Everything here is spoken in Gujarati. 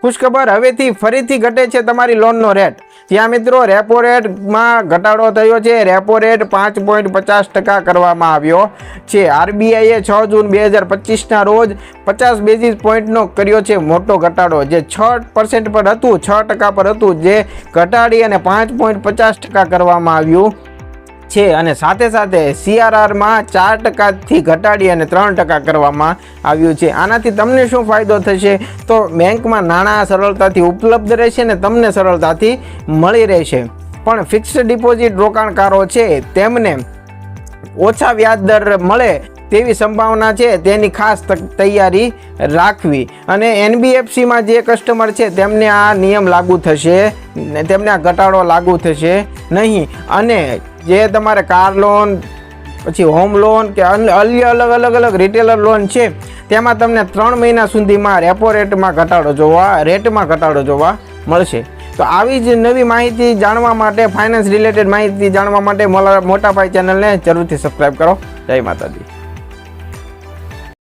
ખુશખબર હવેથી ફરીથી ઘટે છે તમારી લોનનો રેટ ત્યાં મિત્રો રેપો રેટમાં ઘટાડો થયો છે. રેપો રેટ પાંચ પોઈન્ટ પચાસ ટકા કરવામાં આવ્યો છે. આરબીઆઈએ છ જૂન બે હજાર પચીસના રોજ પચાસ બેઝિસ પોઈન્ટનો કર્યો છે મોટો ઘટાડો, જે છ પર્સન્ટ પર હતું, છ ટકા પર હતું, જે ઘટાડી અને પાંચ પોઈન્ટ પચાસ ટકા કરવામાં આવ્યું. છે અને સાથે સાથે સીઆરઆરમાં ચાર ટકાથી ઘટાડી અને ત્રણ ટકા કરવામાં આવ્યું છે. આનાથી તમને શું ફાયદો થશે? તો બેંકમાં નાણાં સરળતાથી ઉપલબ્ધ રહેશે ને તમને સરળતાથી મળી રહેશે. પણ ફિક્સ્ડ ડિપોઝિટ રોકાણકારો છે, તેમને ઓછા વ્યાજ દર મળે તેવી સંભાવના છે, તેની ખાસ તૈયારી રાખવી. અને એનબીએફસીમાં જે કસ્ટમર છે, તેમને આ નિયમ લાગુ થશે તેમને આ ઘટાડો લાગુ થશે નહીં. અને જે તમારે કાર લોન, પછી હોમ લોન કે અન્ય અલગ અલગ અલગ રિટેલર લોન છે, તેમાં તમને ત્રણ મહિના સુધીમાં રેપો રેટમાં ઘટાડો જોવા રેટમાં ઘટાડો જોવા મળશે. તો આવી જ નવી માહિતી જાણવા માટે ફાઇનાન્સ રિલેટેડ માહિતી જાણવા માટે મોટા ભાઈ ચેનલને જરૂરથી સબસ્ક્રાઈબ કરો. જય માતાજી.